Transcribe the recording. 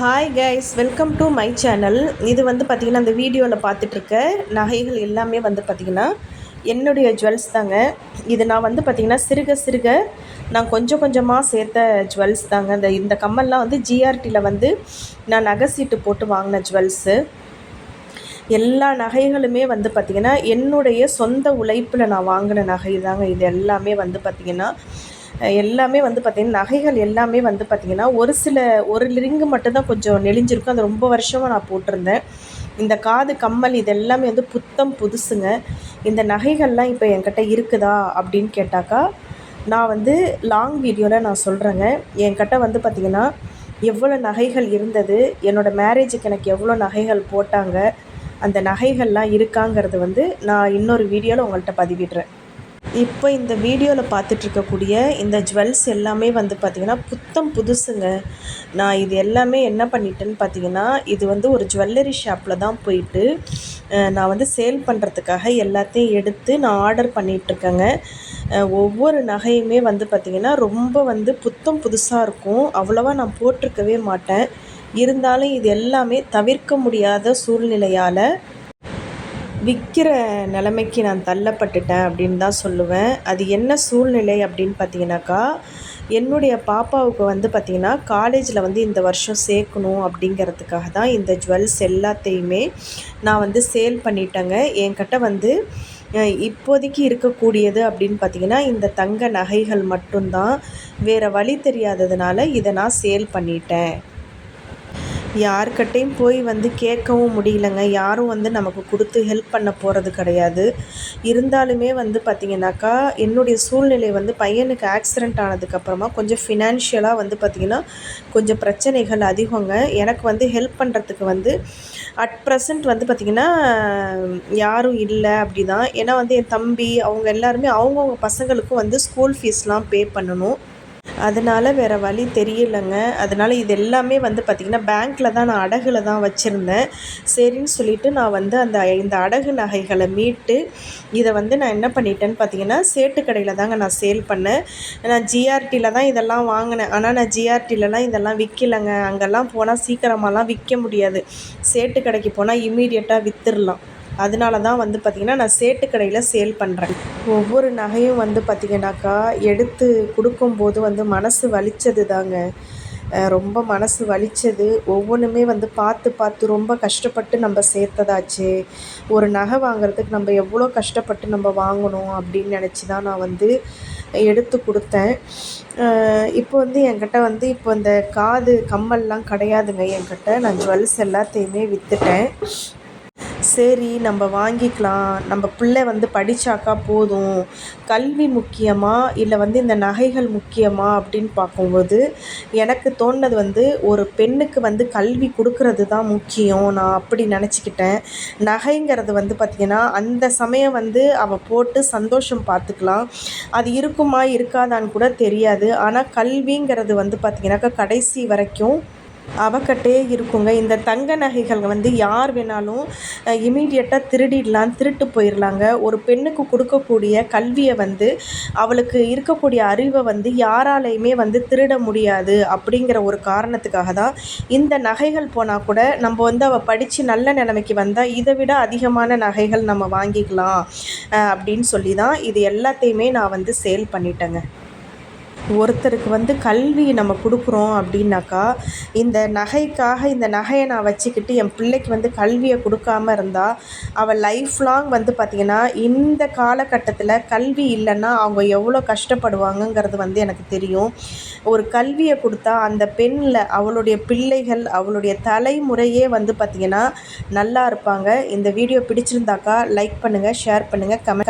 Hi guys welcome to my channel இது வந்து பார்த்திங்கன்னா அந்த வீடியோவில் பார்த்துட்ருக்க நகைகள் எல்லாமே வந்து பார்த்திங்கன்னா என்னுடைய ஜுவல்ஸ் தாங்க. இது நான் வந்து பார்த்திங்கன்னா சிறுக சிறுக நான் கொஞ்சம் கொஞ்சமாக சேர்த்த ஜுவல்ஸ் தாங்க. இந்த இந்த கம்மல்லாம் வந்து ஜிஆர்டியில் வந்து நான் நகை சீட்டு போட்டு வாங்கின ஜுவல்ஸு எல்லா நகைகளுமே வந்து பார்த்திங்கன்னா என்னுடைய சொந்த உழைப்பில் நான் வாங்கின நகை தாங்க இது எல்லாமே வந்து பார்த்திங்கன்னா எல்லாமே வந்து பார்த்திங்கன்னா நகைகள் எல்லாமே வந்து பார்த்திங்கன்னா ஒரு சில ஒரு ரிங்கு மட்டும்தான் கொஞ்சம் நெளிஞ்சிருக்கும். அது ரொம்ப வருஷமாக நான் போட்டிருந்தேன். இந்த காது கம்மல் இது எல்லாமே வந்து புத்தம் புதுசுங்க. இந்த நகைகள்லாம் இப்போ என்கிட்ட இருக்குதா அப்படின்னு கேட்டாக்கா நான் வந்து லாங் வீடியோவில் நான் சொல்கிறேங்க என்கிட்ட வந்து பார்த்திங்கன்னா எவ்வளோ நகைகள் இருந்தது என்னோடய மேரேஜுக்கு எனக்கு எவ்வளோ நகைகள் போட்டாங்க அந்த நகைகள்லாம் இருக்காங்கிறது வந்து நான் இன்னொரு வீடியோவில் உங்கள்கிட்ட பதிவிடுறேன். இப்போ இந்த வீடியோவில் பார்த்துட்ருக்கக்கூடிய இந்த ஜுவல்ஸ் எல்லாமே வந்து பார்த்திங்கன்னா புத்தம் புதுசுங்க. நான் இது எல்லாமே என்ன பண்ணிட்டேன்னு பார்த்தீங்கன்னா இது வந்து ஒரு ஜுவல்லரி ஷாப்பில் தான் போயிட்டு நான் வந்து சேல் பண்ணுறதுக்காக எல்லாத்தையும் எடுத்து நான் ஆர்டர் பண்ணிகிட்ருக்கேங்க. ஒவ்வொரு நகையுமே வந்து பார்த்திங்கன்னா ரொம்ப வந்து புத்தம் புதுசாக இருக்கும். அவ்வளோவா நான் போட்டிருக்கவே மாட்டேன். இருந்தாலும் இது எல்லாமே தவிர்க்க முடியாத சூழ்நிலையால் விற்கிற நிலைமைக்கு நான் தள்ளப்பட்டுட்டேன் அப்படின்னு தான் சொல்லுவேன். அது என்ன சூழ்நிலை அப்படின்னு பார்த்தீங்கன்னாக்கா என்னுடைய பாப்பாவுக்கு வந்து பார்த்திங்கன்னா காலேஜில் வந்து இந்த வருஷம் சேர்க்கணும் அப்படிங்கிறதுக்காக தான் இந்த ஜுவல்ஸ் எல்லாத்தையுமே நான் வந்து சேல் பண்ணிட்டேங்க. என்கிட்ட வந்து இப்போதைக்கு இருக்கக்கூடியது அப்படின்னு பார்த்திங்கன்னா இந்த தங்க நகைகள் மட்டும்தான். வேறு வழி தெரியாததுனால இதை நான் சேல் பண்ணிட்டேன். யாருக்கிட்டேயும் போய் வந்து கேட்கவும் முடியலங்க. யாரும் வந்து நமக்கு கொடுத்து ஹெல்ப் பண்ண போகிறது கிடையாது. இருந்தாலுமே வந்து பார்த்திங்கனாக்கா என்னுடைய சூழ்நிலை வந்து பையனுக்கு ஆக்சிடெண்ட் ஆனதுக்கப்புறமா கொஞ்சம் ஃபினான்ஷியலாக வந்து பார்த்திங்கன்னா கொஞ்சம் பிரச்சனைகள் அதிகங்க. எனக்கு வந்து ஹெல்ப் பண்ணுறதுக்கு வந்து அட் ப்ரெசண்ட் வந்து பார்த்திங்கன்னா யாரும் இல்லை அப்படி தான் ஏன்னா வந்து என் தம்பி அவங்க எல்லாருமே அவங்கவுங்க பசங்களுக்கும் வந்து ஸ்கூல் ஃபீஸ்லாம் பே பண்ணணும். அதனால் வேறு வழி தெரியலைங்க. அதனால் இது எல்லாமே வந்து பார்த்திங்கன்னா பேங்க்கில் தான் நான் அடகில் தான் வச்சுருந்தேன். சரின்னு சொல்லிவிட்டு நான் வந்து அந்த இந்த அடகு நகைகளை மீட்டு இதை வந்து நான் என்ன பண்ணிட்டேன்னு பார்த்தீங்கன்னா சேட்டு கடையில் தாங்க நான் சேல் பண்ணேன். நான் ஜிஆர்டியில் தான் இதெல்லாம் வாங்கினேன். ஆனால் நான் ஜிஆர்டிலலாம் இதெல்லாம் விற்கலைங்க அங்கெல்லாம் போனால் சீக்கிரமாலாம் விற்க முடியாது. சேட்டு கடைக்கு போனால் இம்மீடியட்டாக விற்றுடலாம் அதனால தான் வந்து பார்த்திங்கன்னா நான் சேட்டு கடையில் சேல் பண்ணுறேன் ஒவ்வொரு நகையும் வந்து பார்த்திங்கனாக்கா எடுத்து கொடுக்கும்போது வந்து மனசு வலித்தது தாங்க ரொம்ப மனசு வலித்தது ஒவ்வொன்றுமே வந்து பார்த்து பார்த்து ரொம்ப கஷ்டப்பட்டு நம்ம சேர்த்ததாச்சு. ஒரு நகை வாங்குறதுக்கு நம்ம எவ்வளோ கஷ்டப்பட்டு நம்ம வாங்கணும் அப்படின்னு நினச்சி தான் நான் வந்து எடுத்து கொடுத்தேன். இப்போ வந்து என்கிட்ட வந்து இப்போ இந்த காது கம்மல்லாம் கிடையாதுங்க. என்கிட்ட நான் ஜுவல்ஸ் எல்லாத்தையுமே விற்றுட்டேன் சரி நம்ம வாங்கிக்கலாம். நம்ம பிள்ளை வந்து படித்தாக்கா போதும். கல்வி முக்கியமா? இல்லை வந்து இந்த நகைகள் முக்கியமா? அப்படின்னு பார்க்கும்போது எனக்கு தோணுனது வந்து ஒரு பெண்ணுக்கு வந்து கல்வி கொடுக்கறது தான் முக்கியம். நான் அப்படி நினச்சிக்கிட்டேன். நகைங்கிறது வந்து பார்த்திங்கன்னா அந்த சமயம் வந்து அவள் போட்டு சந்தோஷம் பார்த்துக்கலாம். அது இருக்குமா இருக்காதான்னு கூட தெரியாது. ஆனால் கல்விங்கிறது வந்து பார்த்திங்கனாக்கா கடைசி வரைக்கும் அவக்கட்டே இருக்குங்க. இந்த தங்க நகைகள் வந்து யார் வேணாலும் இமீடியட்டாக திருடிடலாம் திருட்டு போயிடலாங்க ஒரு பெண்ணுக்கு கொடுக்கக்கூடிய கல்வியை வந்து அவளுக்கு இருக்கக்கூடிய அறிவை வந்து யாராலையுமே வந்து திருட முடியாது அப்படிங்கிற ஒரு காரணத்துக்காக தான் இந்த நகைகள் போனால் கூட நம்ம வந்து அவள் படித்து நல்ல நிலைமைக்கு வந்தால் இதை விட அதிகமான நகைகள் நம்ம வாங்கிக்கலாம் அப்படின்னு சொல்லி தான் இது எல்லாத்தையுமே நான் வந்து சேல் பண்ணிட்டேங்க. ஒருத்தருக்கு வந்து கல்வி நம்ம கொடுக்குறோம் அப்படின்னாக்கா இந்த நகைக்காக இந்த நகையை நான் வச்சுக்கிட்டு என் பிள்ளைக்கு வந்து கல்வியை கொடுக்காம இருந்தால் அவள் லைஃப் லாங் வந்து பார்த்திங்கன்னா இந்த காலகட்டத்தில் கல்வி இல்லைன்னா அவங்க எவ்வளோ கஷ்டப்படுவாங்கங்கிறது வந்து எனக்கு தெரியும். ஒரு கல்வியை கொடுத்தா அந்த பெண்ணில் அவளுடைய பிள்ளைகள் அவளுடைய தலைமுறையே வந்து பார்த்திங்கன்னா நல்லா இருப்பாங்க. இந்த வீடியோ பிடிச்சிருந்தாக்கா லைக் பண்ணுங்கள் ஷேர் பண்ணுங்கள் கமெண்ட்